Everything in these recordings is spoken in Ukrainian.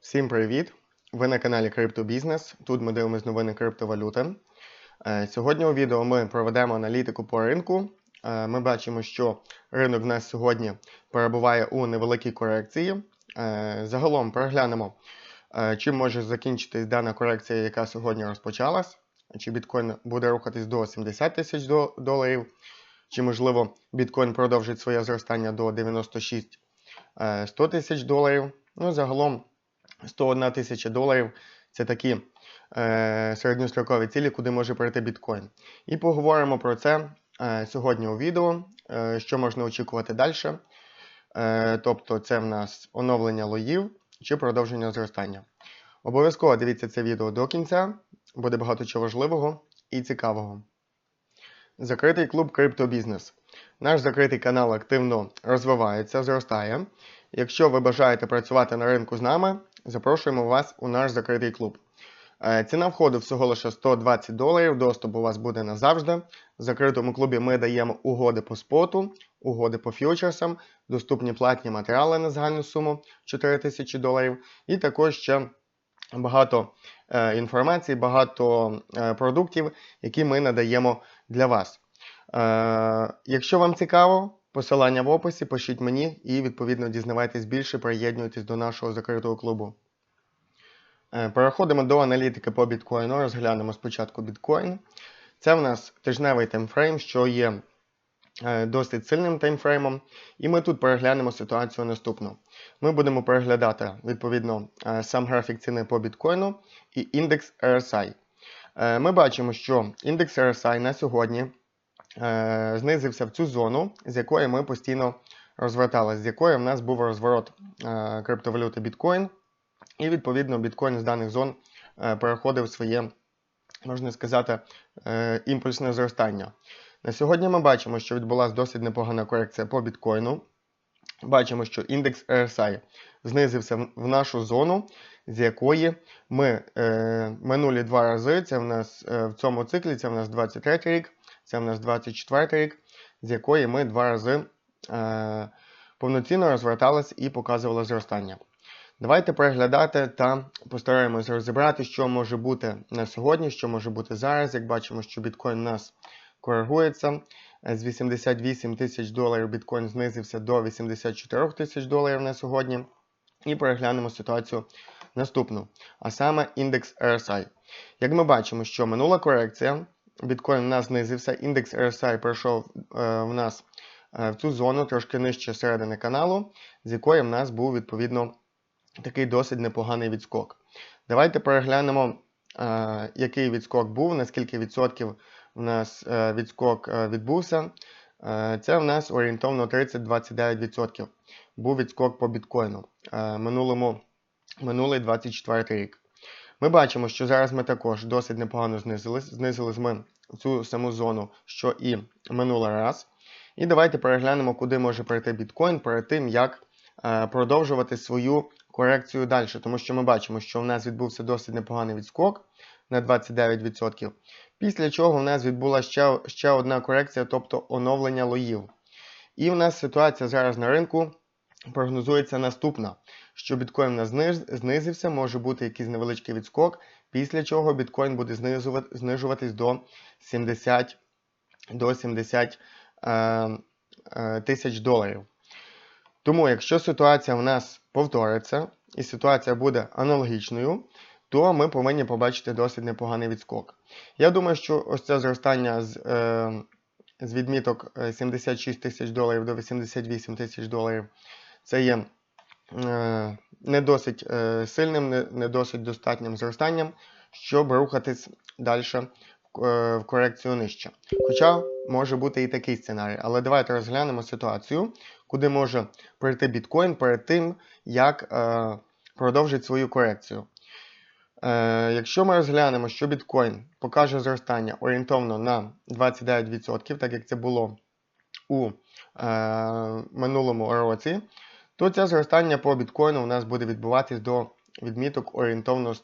Всім привіт! Ви на каналі Криптобізнес. Тут ми дивимося новини криптовалюти. Е, Сьогодні у відео ми проведемо аналітику по ринку. Е, Ми бачимо, що ринок в нас сьогодні перебуває у невеликій корекції. Е, Загалом переглянемо, е, чим може закінчитись дана корекція, яка сьогодні розпочалась. Чи біткоін буде рухатись до 70 тисяч доларів, чи можливо біткоін продовжить своє зростання до 96 е, 100 тисяч доларів. Ну, загалом 101 тисяча доларів це такі е, середньострокові цілі, куди може прийти біткоін. І поговоримо про це е, сьогодні у відео, е, що можна очікувати далі. Е, тобто, це в нас оновлення лоїв чи продовження зростання. Обов'язково дивіться це відео до кінця, буде багато чого важливого і цікавого. Закритий клуб Криптобізнес. Наш закритий канал активно розвивається, зростає. Якщо ви бажаєте працювати на ринку з нами, запрошуємо вас у наш закритий клуб. Е, Ціна входу всього лише 120 доларів. Доступ у вас буде назавжди. В закритому клубі ми даємо угоди по споту, угоди по фьючерсам, доступні платні матеріали на загальну суму 4 тисячі доларів, і також ще багато е, інформації, багато е, продуктів, які ми надаємо для вас. Якщо вам цікаво, посилання в описі, пишіть мені і відповідно дізнавайтесь більше, приєднуйтесь до нашого закритого клубу. Е, Переходимо до аналітики по біткоїну. Розглянемо спочатку біткоін. Це в нас тижневий таймфрейм, що є е, досить сильним таймфреймом. І ми тут переглянемо ситуацію наступну. Ми будемо переглядати відповідно е, сам графік ціни по біткоїну і індекс RSI. Ми бачимо, що індекс RSI на сьогодні знизився в цю зону, з якої ми постійно розверталися, з якої в нас був розворот е, криптовалюти біткоін. І відповідно біткоін з даних зон е, переходив своє, можна сказати, е, імпульсне зростання. На сьогодні ми бачимо, що відбулася досить непогана корекція по біткоїну. Бачимо, що індекс RSI знизився в нашу зону, з якої ми е, минулі два рази, це в нас е, в цьому циклі, це в нас 23 рік, це в нас 24 рік, з якої ми два рази е, повноцінно розверталися і показували зростання. Давайте переглядати та постараємось розібрати, що може бути на сьогодні, що може бути зараз. Як бачимо, що біткоін у нас коригується. З 88 тисяч доларів біткоін знизився до 84 тисяч доларів на сьогодні. І переглянемо ситуацію наступну, а саме індекс RSI. Як ми бачимо, що минула корекція, біткоін у нас знизився, індекс RSI пройшов е, в нас е, в цю зону трошки нижче середини каналу, з якої в нас був відповідно такий досить непоганий відскок. Давайте переглянемо, е, який відскок був, наскільки відсотків в нас відскок відбувся. Це в нас орієнтовно 30-29% був відскок по біткоїну минулому, минулий 24 рік. Ми бачимо, що зараз ми також досить непогано знизились. Знизились ми цю саму зону, що і минулий раз. І давайте переглянемо, куди може прийти біткоін перед тим, як е, продовжувати свою корекцію далі. Тому що ми бачимо, що в нас відбувся досить непоганий відскок на 29%. Після чого в нас відбулася ще, ще одна корекція, тобто оновлення лоїв. І в нас ситуація зараз на ринку прогнозується наступна: що біткоін зниж- знизився, може бути якийсь невеличкий відскок, після чого біткоін буде знижуватись до 70 до 70 е, е, тисяч доларів. Тому, якщо ситуація в нас повториться і ситуація буде аналогічною, то ми повинні побачити досить непоганий відскок. Я думаю, що ось це зростання з, е, з відміток е, 76 тисяч доларів до 88 тисяч доларів це є е, не досить е, сильним, не, досить достатнім зростанням, щоб рухатись далі в, е, корекцію нижче. Хоча може бути і такий сценарій. Але давайте розглянемо ситуацію, куди може прийти біткоін перед тим, як е, продовжить свою корекцію. Е, якщо ми розглянемо, що біткоін покаже зростання орієнтовно на 29%, так як це було у е, минулому році, то це зростання по біткоїну у нас буде відбуватись до відміток орієнтовно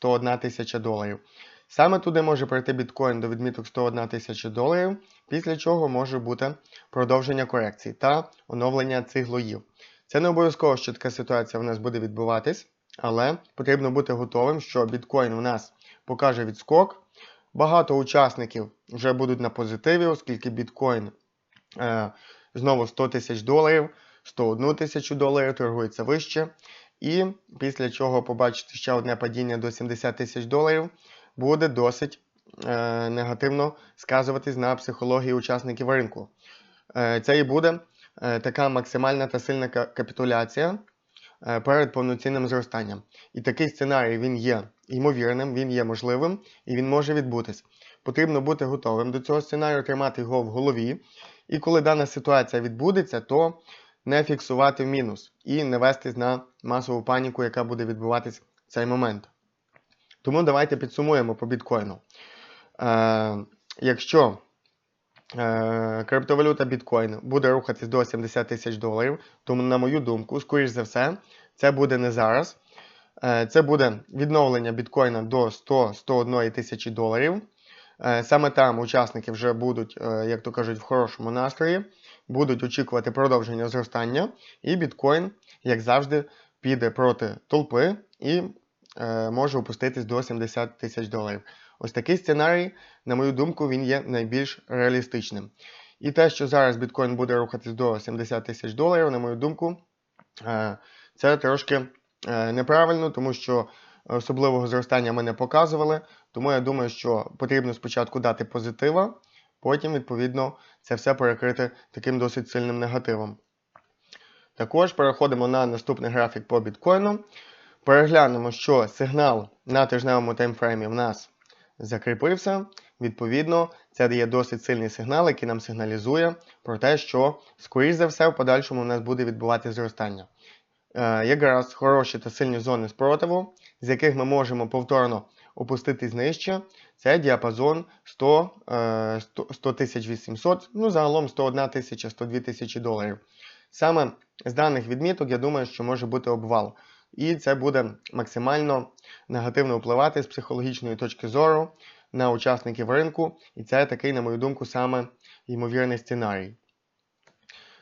100-101 тисяча доларів. Саме туди може прийти біткоін до відміток 101 тисяча доларів, після чого може бути продовження корекції та оновлення цих лоїв. Це не обов'язково, що така ситуація в нас буде відбуватись. але потрібно бути готовим, що біткоін у нас покаже відскок. Багато учасників вже будуть на позитиві, оскільки біткоін е, знову 100 тисяч доларів, 101 тисячу доларів торгується вище. І після чого побачите ще одне падіння до 70 тисяч доларів, буде досить е, негативно сказуватись на психології учасників ринку. Е, це і буде е, така максимальна та сильна капітуляція е, перед повноцінним зростанням. І такий сценарій він є ймовірним, він є можливим і він може відбутись. Потрібно бути готовим до цього сценарію, тримати його в голові. І коли дана ситуація відбудеться, то не фіксувати в мінус і не вестись на масову паніку, яка буде відбуватись в цей момент. Тому давайте підсумуємо по біткоїну. Е, якщо е, криптовалюта біткоін буде рухатись до 70 тисяч доларів, то, на мою думку, скоріш за все, це буде не зараз. Е, це буде відновлення біткоїна до 100-101 тисячі доларів. Е, Саме там учасники вже будуть, е, як то кажуть, в хорошому настрої, будуть очікувати продовження зростання, і біткоін, як завжди, піде проти толпи і е, може опуститись до 70 тисяч доларів. Ось такий сценарій, на мою думку, він є найбільш реалістичним. І те, що зараз біткоін буде рухатись до 70 тисяч доларів, на мою думку, е, це трошки е, неправильно, тому що особливого зростання ми не показували. Тому я думаю, що потрібно спочатку дати позитива, потім, відповідно, це все перекрити таким досить сильним негативом. Також переходимо на наступний графік по біткоїну. Переглянемо, що сигнал на тижневому таймфреймі в нас закріпився. Відповідно, це дає досить сильний сигнал, який нам сигналізує про те, що, скоріш за все, в подальшому у нас буде відбувати зростання. Е, якраз хороші та сильні зони спротиву, з яких ми можемо повторно опуститись нижче, це діапазон 100, е, 100 100 800, ну загалом 101 тисяча, 102 тисячі доларів. Саме з даних відміток, я думаю, що може бути обвал. І це буде максимально негативно впливати з психологічної точки зору на учасників ринку. І це такий, на мою думку, саме ймовірний сценарій.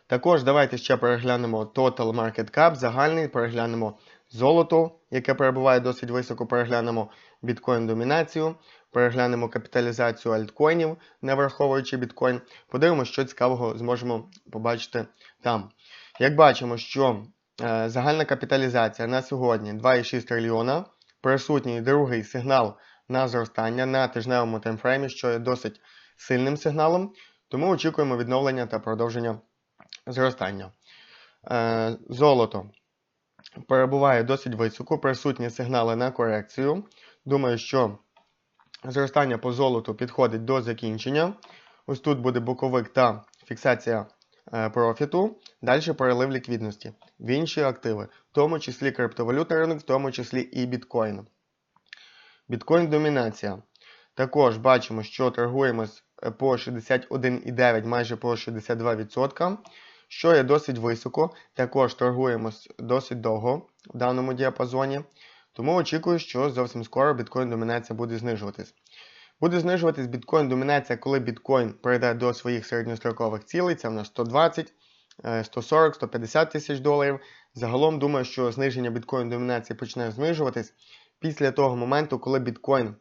Також давайте ще переглянемо Total Market Cap, загальний, переглянемо золото, яке перебуває досить високо, переглянемо біткоін домінацію, переглянемо капіталізацію альткоїнів, не враховуючи біткоін. Подивимося, що цікавого зможемо побачити там. Як бачимо, що е, загальна капіталізація на сьогодні 2,6 трильйона, присутній другий сигнал на зростання на тижневому таймфреймі, що є досить сильним сигналом, тому очікуємо відновлення та продовження зростання. Е, золото перебуває досить високо, присутні сигнали на корекцію. Думаю, що зростання по золоту підходить до закінчення. Ось тут буде боковик та фіксація е, профіту. Далі перелив ліквідності в інші активи, в тому числі криптовалютний ринок, в тому числі і біткоін. Біткоін домінація. Також бачимо, що торгуємось по 61,9, майже по 62%, що є досить високо. Також торгуємось досить довго в даному діапазоні. Тому очікую, що зовсім скоро біткоін домінація буде знижуватись. Буде знижуватись біткоін домінація, коли біткоін перейде до своїх середньострокових цілей, це в нас 120, 140, 150 тисяч доларів. Загалом думаю, що зниження біткоін домінації почне знижуватись після того моменту, коли біткоін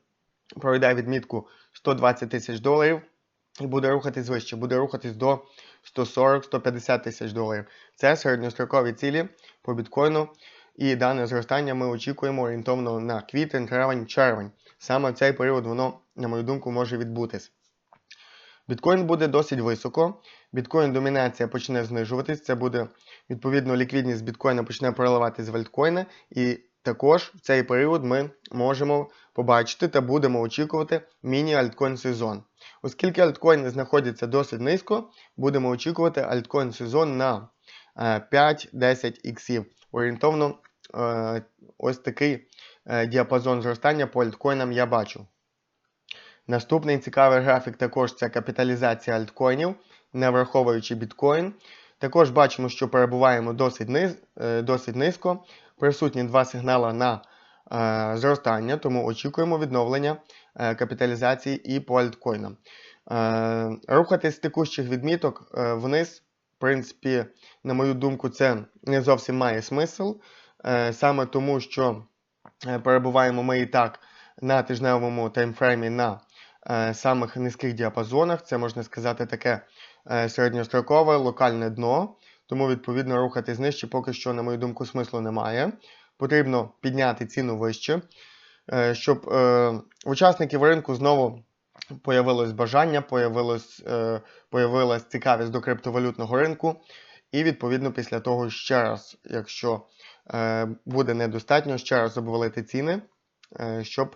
пройде відмітку 120 тисяч доларів і буде рухатись вище, буде рухатись до 140-150 тисяч доларів. Це середньострокові цілі по біткоїну. І дане зростання ми очікуємо орієнтовно на квітень, травень, червень. Саме в цей період воно, на мою думку, може відбутись. Біткоін буде досить високо. Біткоін домінація почне знижуватись. Це буде, відповідно, ліквідність біткоїна почне переливатись в альткоїни. І також в цей період ми можемо побачити та будемо очікувати міні-альткоін сезон. Оскільки альткоїни знаходяться досить низько, будемо очікувати альткоін сезон на 5-10 іксів. Орієнтовно е, ось такий е, діапазон зростання по альткоїнам я бачу. Наступний цікавий графік також це капіталізація альткоїнів, не враховуючи біткоін. Також бачимо, що перебуваємо досить е, досить низько. Присутні два сигнали на е, зростання, тому очікуємо відновлення е, капіталізації і по альткоїнам. Е, рухатись з текущих відміток е, вниз, в принципі, на мою думку, це не зовсім має смисл. е, саме тому, що е, перебуваємо ми і так на тижневому таймфреймі на е, самих низьких діапазонах. Це можна сказати таке е, середньострокове локальне дно. Тому, відповідно, рухатись нижче поки що, на мою думку, смислу немає. Потрібно підняти ціну вище, е, щоб е, учасників ринку знову появилось бажання, появилось, е, появилась цікавість до криптовалютного ринку. І, відповідно, після того ще раз, якщо буде недостатньо, ще раз обвалити ціни, щоб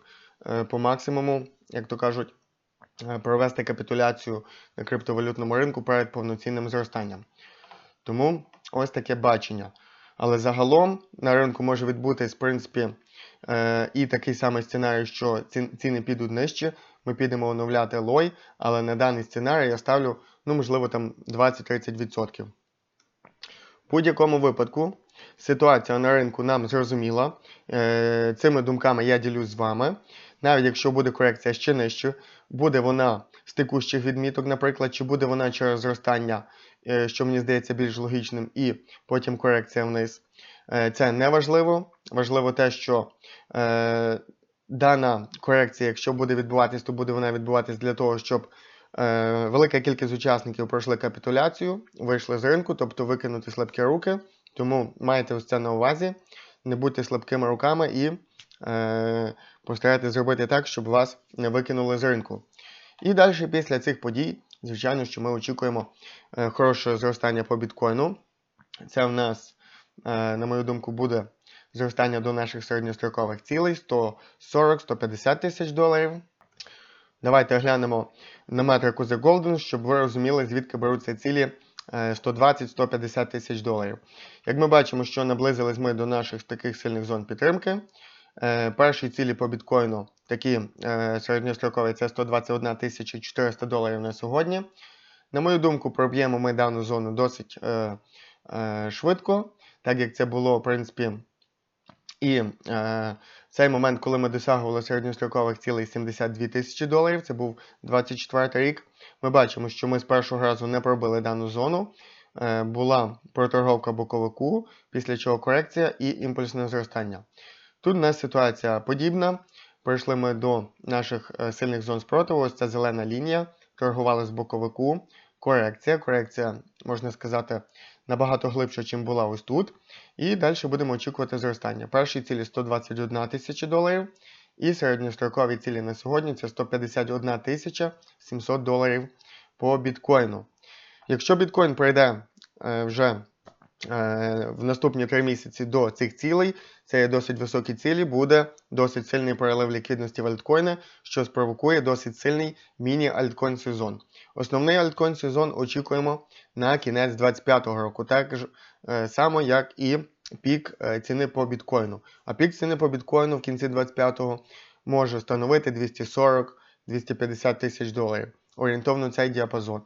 по максимуму, як то кажуть, провести капітуляцію на криптовалютному ринку перед повноцінним зростанням. Тому ось таке бачення. Але загалом на ринку може відбутись, в принципі, е, і такий самий сценарій, що ціни підуть нижче, ми підемо оновляти лой, але на даний сценарій я ставлю, ну, можливо, там 20-30%. В будь-якому випадку ситуація на ринку нам зрозуміла. Е, Цими думками я ділюсь з вами. Навіть якщо буде корекція ще нижче, буде вона з текущих відміток, наприклад, чи буде вона через зростання, що мені здається більш логічним, і потім корекція вниз. Е, Це не важливо. Важливо те, що е, дана корекція, якщо буде відбуватись, то буде вона відбуватись для того, щоб е, велика кількість учасників пройшли капітуляцію, вийшли з ринку, тобто викинути слабкі руки. Тому майте ось це на увазі, не будьте слабкими руками і е, постарайтесь зробити так, щоб вас не викинули з ринку. І далі після цих подій, звичайно, що ми очікуємо е, хороше зростання по біткоїну. Це в нас, е, на мою думку, буде зростання до наших середньострокових цілей 140-150 тисяч доларів. Давайте глянемо на метрику The Golden, щоб ви розуміли, звідки беруться цілі е, 120-150 тисяч доларів. Як ми бачимо, що наблизились ми до наших таких сильних зон підтримки. Е, Перші цілі по біткоїну, такі е, середньострокові, це 121 400 доларів на сьогодні. На мою думку, проб'ємо ми дану зону досить е, е, швидко, так як це було, в принципі, і е, цей момент, коли ми досягували середньострокових цілей 72 тисячі доларів, це був 24 рік. Ми бачимо, що ми з першого разу не пробили дану зону. Е, була проторговка боковику, після чого корекція і імпульсне зростання. Тут у нас ситуація подібна. Прийшли ми до наших е, сильних зон спротиву. Ось ця зелена лінія. Торгували з боковику. Корекція. Корекція, можна сказати, набагато глибша, ніж була ось тут. І далі будемо очікувати зростання. Перші цілі 121 тисяча доларів. І середньострокові цілі на сьогодні це 151 тисяча 700 доларів по біткоїну. Якщо біткоін пройде е, вже в наступні 3 місяці до цих цілей, це є досить високі цілі, буде досить сильний перелив ліквідності в альткоїни, що спровокує досить сильний міні-альткоін сезон. Основний альткоін сезон очікуємо на кінець 2025 року, так е, само, як і пік е, ціни по біткоїну. А пік ціни по біткоїну в кінці 2025 може становити 240-250 тисяч доларів. Орієнтовно цей діапазон.